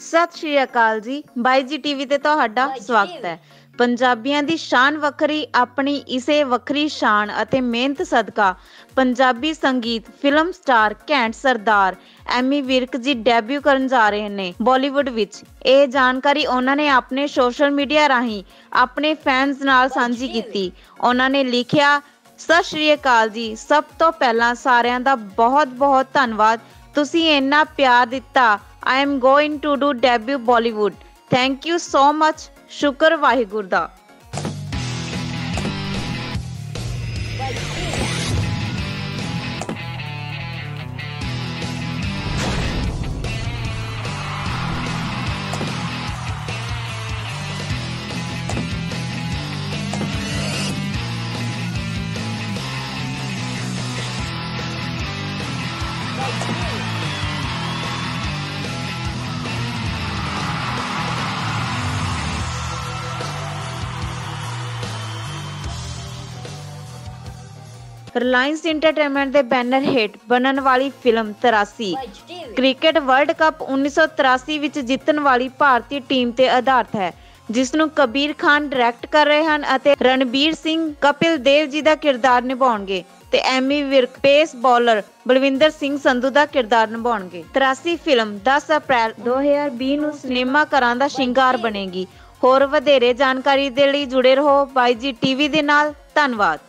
ਸਤਿ ਸ਼੍ਰੀ ਅਕਾਲ ਜੀ। ਬਾਈ ਜੀ ਟੀਵੀ ਤੇ ਤੁਹਾਡਾ ਸਵਾਗਤ ਹੈ। ਪੰਜਾਬੀਆਂ ਦੀ ਸ਼ਾਨ ਵੱਖਰੀ ਆਪਣੀ ਇਸੇ ਵੱਖਰੀ ਸ਼ਾਨ ਅਤੇ ਮਿਹਨਤ ਸਦਕਾ ਪੰਜਾਬੀ ਸੰਗੀਤ ਫਿਲਮ ਸਟਾਰ ਘੈਂਟ ਸਰਦਾਰ ਐਮੀ ਵਿਰਕ ਜੀ ਡੈਬਿਊ ਕਰਨ ਜਾ ਰਹੇ ਨੇ ਬਾਲੀਵੁੱਡ ਵਿੱਚ। ਇਹ ਜਾਣਕਾਰੀ ਉਹਨਾਂ ਨੇ ਆਪਣੇ ਸੋਸ਼ਲ ਮੀਡੀਆ ਰਾਹੀਂ ਆਪਣੇ ਫੈਨਸ ਨਾਲ ਸਾਂਝੀ ਕੀਤੀ। ਉਹਨਾਂ ਨੇ ਲਿਖਿਆ ਸਤਿ ਸ਼੍ਰੀ ਅਕਾਲ ਜੀ। ਸਭ ਤੋਂ ਪਹਿਲਾਂ ਸਾਰਿਆਂ ਦਾ ਬਹੁਤ ਬਹੁਤ ਧੰਨਵਾਦ। ਤੁਸੀਂ ਇੰਨਾ ਪਿਆਰ ਦਿੱਤਾ I am going to do debut Bollywood. Thank you so much. Shukar Vahigurda. Reliance Entertainment ਦੇ ਬੈਨਰ ਹੇਠ ਬਣਨ ਵਾਲੀ ਫਿਲਮ 83 ਕ੍ਰਿਕਟ ਵਰਲਡ ਕੱਪ 1983 ਵਿੱਚ ਜਿੱਤਣ ਵਾਲੀ ਭਾਰਤੀ ਟੀਮ ਤੇ ਆਧਾਰਿਤ ਹੈ ਜਿਸ ਨੂੰ ਕਬੀਰ ਖਾਨ ਡਾਇਰੈਕਟ ਕਰ ਰਹੇ ਹਨ ਅਤੇ ਰਣਬੀਰ ਸਿੰਘ, ਕਪਿਲ ਦੇਵ ਜੀ ਦਾ ਕਿਰਦਾਰ ਨਿਭਾਉਣਗੇ ਤੇ ਐਮੀ ਵਿਰਕ, ਪੇਸ ਬੌਲਰ ਬਲਵਿੰਦਰ ਸਿੰਘ ਸੰਧੂ ਦਾ ਕਿਰਦਾਰ ਨਿਭਾਉਣਗੇ। 83 ਫਿਲਮ 10 ਅਪ੍ਰੈਲ 2020 ਨੂੰ ਸਿਨੇਮਾ ਘਰਾਂ ਦਾ ਸ਼ਿੰਗਾਰ ਬਣੇਗੀ। ਹੋਰ ਵਧੇਰੇ ਜਾਣਕਾਰੀ ਦੇ ਲਈ ਜੁੜੇ ਰਹੋ ਬਾਈ ਜੀ ਟੀਵੀ ਦੇ ਨਾਲ। ਧੰਨਵਾਦ।